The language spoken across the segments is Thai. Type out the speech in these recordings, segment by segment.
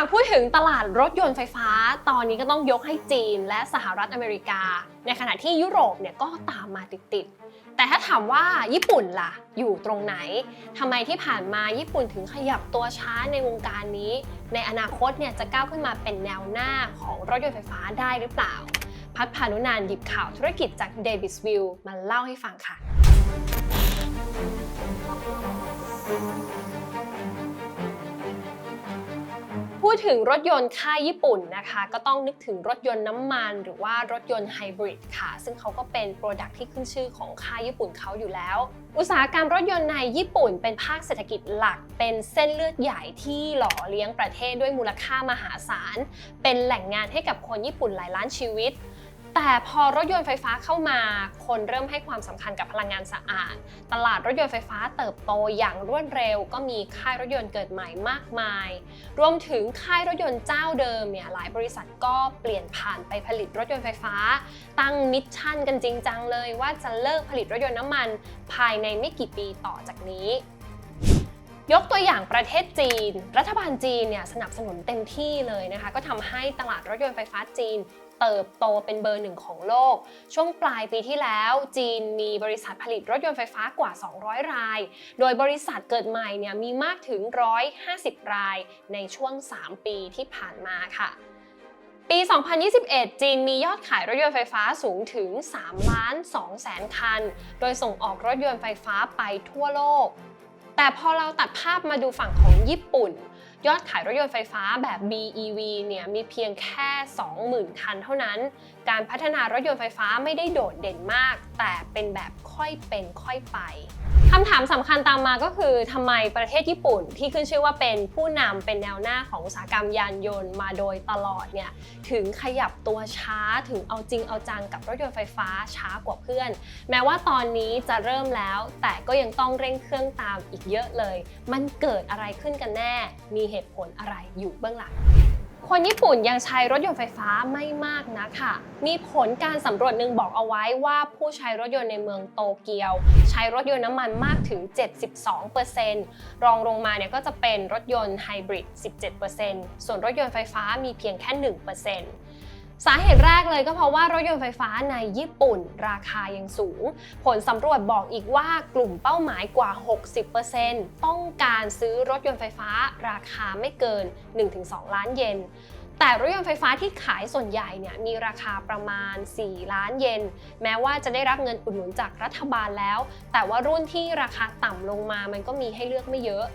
ากพูดถึงตลาดรถยนต์ไฟฟ้า ตอนนี้ก็ต้องยกให้จีนและสหรัฐอเมริกา ในขณะที่ยุโรปเนี่ยก็ตามมาติดๆ แต่ถ้าถามว่าญี่ปุ่นล่ะ อยู่ตรงไหนทำไมที่ผ่านมาญี่ปุ่นถึงขยับตัวช้าในวงการนี้ ในอนาคตเนี่ยจะก้าวขึ้นมาเป็นแนวหน้าของรถยนต์ไฟฟ้าได้หรือเปล่า พัฒพานุนานหยิบข่าวธุรกิจจากเดวิสวิลมาเล่าให้ฟังค่ะ พูดถึงรถยนต์ค่ายญี่ปุ่นนะคะ ก็ต้องนึกถึงรถยนต์น้ำมัน หรือว่ารถยนต์ไฮบริดค่ะ ซึ่งเขาก็เป็นโปรดักที่ขึ้นชื่อของค่ายญี่ปุ่นเขาอยู่แล้ว อุตสาหกรรมรถยนต์ในญี่ปุ่น เป็นภาคเศรษฐกิจหลัก เป็นเส้นเลือดใหญ่ที่หล่อเลี้ยงประเทศด้วยมูลค่ามหาศาล เป็นแหล่งงานให้กับคนญี่ปุ่นหลายล้านชีวิต แต่พอรถยนต์ไฟฟ้าเข้ามา คนเริ่มให้ความสำคัญกับพลังงานสะอาด ตลาดรถยนต์ไฟฟ้าเติบโตอย่างรวดเร็ว ก็มีค่ายรถยนต์เกิดใหม่มากมาย รวมถึงค่ายรถยนต์เจ้าเดิมเนี่ยหลายบริษัทก็เปลี่ยนผ่านไปผลิตรถยนต์ไฟฟ้า ตั้งมิชชั่นกันจริงจังเลยว่าจะเลิกผลิตรถยนต์น้ำมัน ภายในไม่กี่ปีต่อจากนี้ ยกตัวอย่างประเทศจีน รัฐบาลจีนเนี่ยสนับสนุนเต็มที่เลยนะคะ ก็ทำให้ตลาดรถยนต์ไฟฟ้าจีนเติบโตเป็นเบอร์หนึ่งของโลก ช่วงปลายปีที่แล้วจีนมีบริษัทผลิตรถยนต์ไฟฟ้ากว่า 200 ราย โดยบริษัทเกิดใหม่เนี่ยมีมากถึง 150 รายในช่วง 3 ปีที่ผ่านมาค่ะปี 2021 จีนมียอดขายรถยนต์ไฟฟ้าสูงถึง 3 ล้าน2แสนคัน โดยส่งออกรถยนต์ไฟฟ้าไปทั่วโลก แต่พอเราตัดภาพมาดูฝั่งของญี่ปุ่น ยอดขายรถยนต์ไฟฟ้าแบบ BEV เนี่ยมีเพียงแค่ 20,000 คันเท่านั้น การพัฒนารถยนต์ไฟฟ้าไม่ได้โดดเด่นมาก แต่เป็นแบบค่อยเป็นค่อยไป คำถามสำคัญตามมาก็คือทำไมประเทศญี่ปุ่นที่ขึ้นชื่อว่าเป็นผู้นำเป็นแนวหน้าของอุตสาหกรรมยานยนต์มาโดยตลอดเนี่ยถึงขยับตัวช้าถึงเอาจริงเอาจังกับรถยนต์ไฟฟ้าช้ากว่าเพื่อน แม้ว่าตอนนี้จะเริ่มแล้ว แต่ก็ยังต้องเร่งเครื่องตามอีกเยอะเลย มันเกิดอะไรขึ้นกันแน่ มีเหตุผลอะไรอยู่เบื้องหลัง คนญี่ปุ่นยังใช้รถยนต์ไฟฟ้าไม่มากนะค่ะ มีผลการสำรวจหนึ่งบอกเอาไว้ว่าผู้ใช้รถยนต์ในเมืองโตเกียว ใช้รถยนต์น้ำมันมากถึง 72%รองลงมาเนี่ยก็จะเป็นรถยนต์ไฮบริด 17%ส่วนรถยนต์ไฟฟ้ามีเพียงแค่ 1% สาเหตุแรกเลยก็เพราะว่ารถยนต์ไฟฟ้าในญี่ปุ่นราคายังสูง ผลสำรวจบอกอีกว่ากลุ่มเป้าหมายกว่า 60%ต้องการซื้อรถยนต์ไฟฟ้าราคาไม่เกิน 1-2 ล้านเยนแต่รถยนต์ไฟฟ้าที่ขายส่วนใหญ่เนี่ยมีราคาประมาณ 4 ล้านเยน แม้ว่าจะได้รับเงินอุดหนุนจากรัฐบาลแล้ว แต่ว่ารุ่นที่ราคาต่ำลงมามันก็มีให้เลือกไม่เยอะ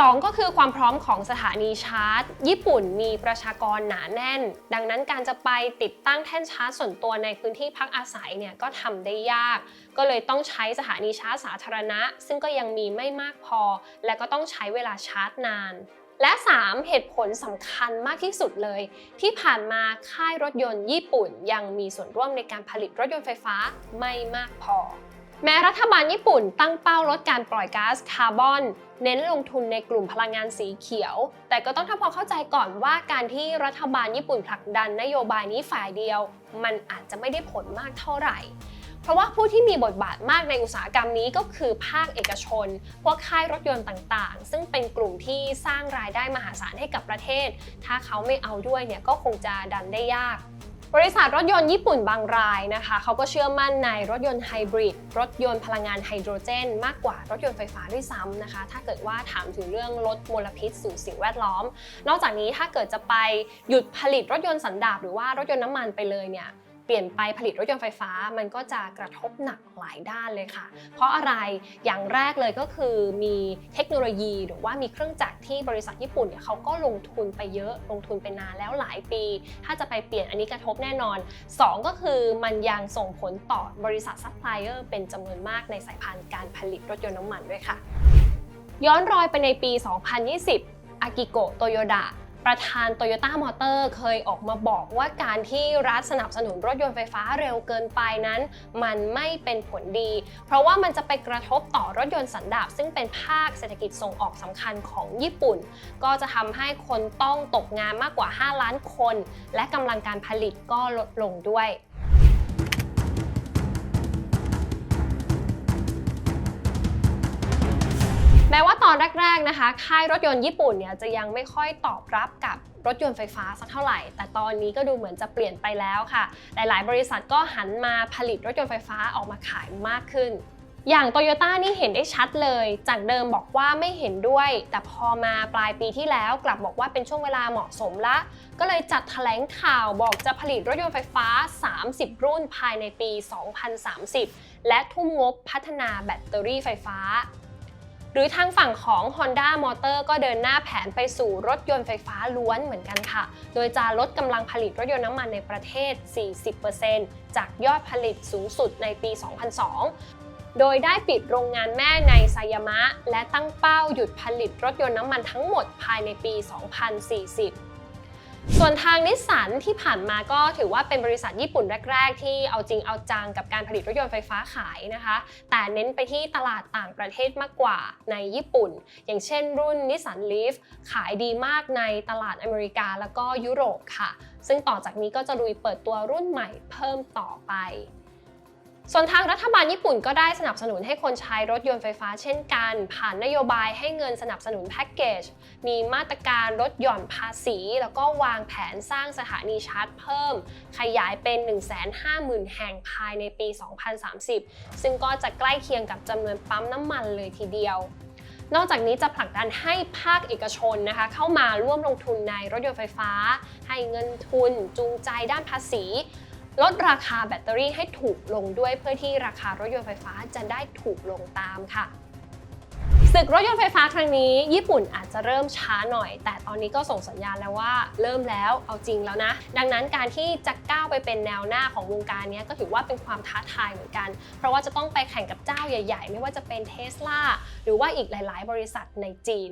2 ก็คือความพร้อมของสถานีชาร์จ ญี่ปุ่นมีประชากรหนาแน่น ดังนั้นการจะไปติดตั้งแท่นชาร์จส่วนตัวในพื้นที่พักอาศัยเนี่ยก็ทำได้ยาก ก็เลยต้องใช้สถานีชาร์จสาธารณะ ซึ่งก็ยังมีไม่มากพอ และก็ต้องใช้เวลาชาร์จนานและ 3 เหตุผลสำคัญมากที่สุดเลย ที่ผ่านมาค่ายรถยนต์ญี่ปุ่น ยังมีส่วนร่วมในการผลิตรถยนต์ไฟฟ้าไม่มากพอ แม้รัฐบาลญี่ปุ่นตั้งเป้าลดการปล่อยก๊าซคาร์บอน เน้นลงทุนในกลุ่มพลังงานสีเขียว แต่ก็ต้องทำความเข้าใจก่อนว่าการที่รัฐบาลญี่ปุ่นผลักดันนโยบายนี้ฝ่ายเดียว มันอาจจะไม่ได้ผลมากเท่าไหร่ เพราะว่าผู้ที่มีบทบาทมากในอุตสาหกรรมนี้ก็คือภาคเอกชน พวกค่ายรถยนต์ต่างๆ ซึ่งเป็นกลุ่มที่สร้างรายได้มหาศาลให้กับประเทศ ถ้าเขาไม่เอาด้วยเนี่ยก็คงจะดันได้ยาก บริษัทรถยนต์ญี่ปุ่นบางรายนะคะเขาก็เชื่อมั่นในรถยนต์ไฮบริดรถยนต์พลังงานไฮโดรเจน มากกว่ารถยนต์ไฟฟ้าด้วยซ้ำนะคะ ถ้าเกิดว่าถามถึงเรื่องลดมลพิษสู่สิ่งแวดล้อม นอกจากนี้ถ้าเกิดจะไปหยุดผลิตรถยนต์สันดาปหรือว่ารถยนต์น้ำมันไปเลยเนี่ย เปลี่ยนไปผลิตรถยนต์ไฟฟ้า มันก็จะกระทบหนักหลายด้านเลยค่ะ เพราะอะไรอย่างแรกเลยก็คือมีเทคโนโลยีหรือว่ามีเครื่องจักรที่บริษัทญี่ปุ่นเนี่ยเขาก็ลงทุนไปเยอะลงทุนไปนานแล้วหลายปี ถ้าจะไปเปลี่ยนอันนี้กระทบแน่นอน 2 ก็คือมันยังส่งผลต่อบริษัทซัพพลายเออร์เป็นจำนวนมากในสายพันธุ์การผลิตรถยนต์น้ำมันด้วยค่ะ ย้อนรอยไปในปี 2020อากิโกะโตโยดะ ประธานโตโยต้ามอเตอร์เคยออกมาบอกว่าการที่รัฐสนับสนุนรถยนต์ไฟฟ้าเร็วเกินไปนั้น มันไม่เป็นผลดี เพราะว่ามันจะไปกระทบต่อรถยนต์สันดาปซึ่งเป็นภาคเศรษฐกิจส่งออกสำคัญของญี่ปุ่น ก็จะทำให้คนต้องตกงานมากกว่า 5 ล้านคน และกำลังการผลิตก็ลดลงด้วย แม้ว่าตอนแรกๆนะคะ ค่ายรถยนต์ญี่ปุ่นเนี่ยจะยังไม่ค่อยตอบรับกับรถยนต์ไฟฟ้าสักเท่าไหร่ แต่ตอนนี้ก็ดูเหมือนจะเปลี่ยนไปแล้วค่ะ หลายๆ บริษัทก็หันมาผลิตรถยนต์ไฟฟ้าออกมาขายมากขึ้น อย่างโตโยต้านี่เห็นได้ชัดเลย จากเดิมบอกว่าไม่เห็นด้วย แต่พอมาปลายปีที่แล้วกลับบอกว่าเป็นช่วงเวลาเหมาะสมละ ก็เลยจัดแถลงข่าวบอกจะผลิตรถยนต์ไฟฟ้า 30 รุ่นภายในปี 2030 และทุ่มงบพัฒนาแบตเตอรี่ไฟฟ้า หรือทางฝั่งของ Honda Motor ก็เดินหน้าแผนไปสู่รถยนต์ไฟฟ้าล้วนเหมือนกันค่ะ โดยจะลดกำลังผลิตรถยนต์น้ำมันในประเทศ 40%จากยอดผลิตสูงสุดในปี 2002โดยได้ปิดโรงงานแม่ในไซยามะ และตั้งเป้าหยุดผลิตรถยนต์น้ำมันทั้งหมดภายในปี 2040 ส่วนทางนิสสันที่ผ่านมาก็ถือว่าเป็นบริษัทญี่ปุ่นแรก ๆ ที่เอาจริงเอาจังกับการผลิตรถยนต์ไฟฟ้าขายนะคะ แต่เน้นไปที่ตลาดต่างประเทศมากกว่าในญี่ปุ่น อย่างเช่นรุ่นนิสสันลีฟขายดีมากในตลาดอเมริกาแล้วก็ยุโรปค่ะ ซึ่งต่อจากนี้ก็จะลุยเปิดตัวรุ่นใหม่เพิ่มต่อไป ส่วนทางรัฐบาลญี่ปุ่นก็ได้สนับสนุนให้คนใช้รถยนต์ไฟฟ้าเช่นกัน ผ่านนโยบายให้เงินสนับสนุนแพ็กเกจ มีมาตรการลดหย่อนภาษี แล้วก็วางแผนสร้างสถานีชาร์จเพิ่ม ขยายเป็น 150,000 แห่งภายในปี 2030 ซึ่งก็จะใกล้เคียงกับจำนวนปั๊มน้ำมันเลยทีเดียวนอกจากนี้จะผลักดันให้ภาคเอกชนนะคะ เข้ามาร่วมลงทุนในรถยนต์ไฟฟ้า ให้เงินทุนจูงใจด้านภาษี ลดราคาแบตเตอรี่ให้ถูกลงด้วยเพื่อที่ราคารถยนต์ไฟฟ้าจะได้ถูกลงตามค่ะศึกรถยนต์ไฟฟ้าครั้งนี้ญี่ปุ่นอาจจะเริ่มช้าหน่อย แต่ตอนนี้ก็ส่งสัญญาณแล้วว่าเริ่มแล้วเอาจริงแล้วนะ ดังนั้นการที่จะก้าวไปเป็นแนวหน้าของวงการนี้ก็ถือว่าเป็นความท้าทายเหมือนกัน เพราะว่าจะต้องไปแข่งกับเจ้าใหญ่ ๆ ไม่ว่าจะเป็นเทสลาหรือว่าอีกหลาย ๆ บริษัทในจีน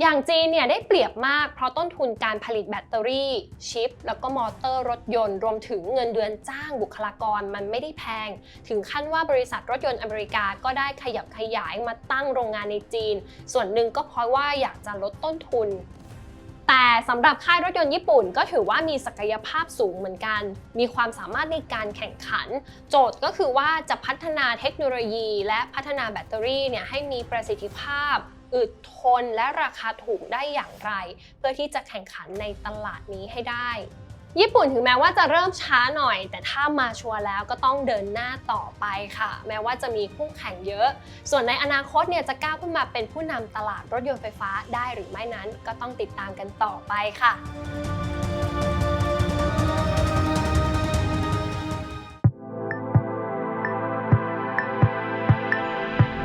อย่างจีนเนี่ยได้เปรียบมากเพราะต้นทุนการผลิตแบตเตอรี่ ชิป แล้วก็มอเตอร์รถยนต์ รวมถึงเงินเดือนจ้างบุคลากรมันไม่ได้แพง ถึงขั้นว่าบริษัทรถยนต์อเมริกาก็ได้ขยับขยายมาตั้งโรงงานในจีน ส่วนหนึ่งก็เพราะว่าอยากจะลดต้นทุนแต่สำหรับค่ายรถยนต์ญี่ปุ่นก็ถือว่ามีศักยภาพสูงเหมือนกัน มีความสามารถในการแข่งขัน โจทย์ก็คือว่าจะพัฒนาเทคโนโลยี และพัฒนาแบตเตอรี่เนี่ยให้มีประสิทธิภาพ อึดทนและราคาถูกได้อย่างไร เพื่อที่จะแข่งขันในตลาดนี้ให้ได้ ญี่ปุ่นถึงแม้ว่าจะเริ่มช้าหน่อย แต่ถ้ามาชัวร์แล้วก็ต้องเดินหน้าต่อไปค่ะ แม้ว่าจะมีคู่แข่งเยอะ ส่วนในอนาคตเนี่ยจะก้าวขึ้นมาเป็นผู้นำตลาดรถยนต์ไฟฟ้าได้หรือไม่นั้น ก็ต้องติดตามกันต่อไปค่ะ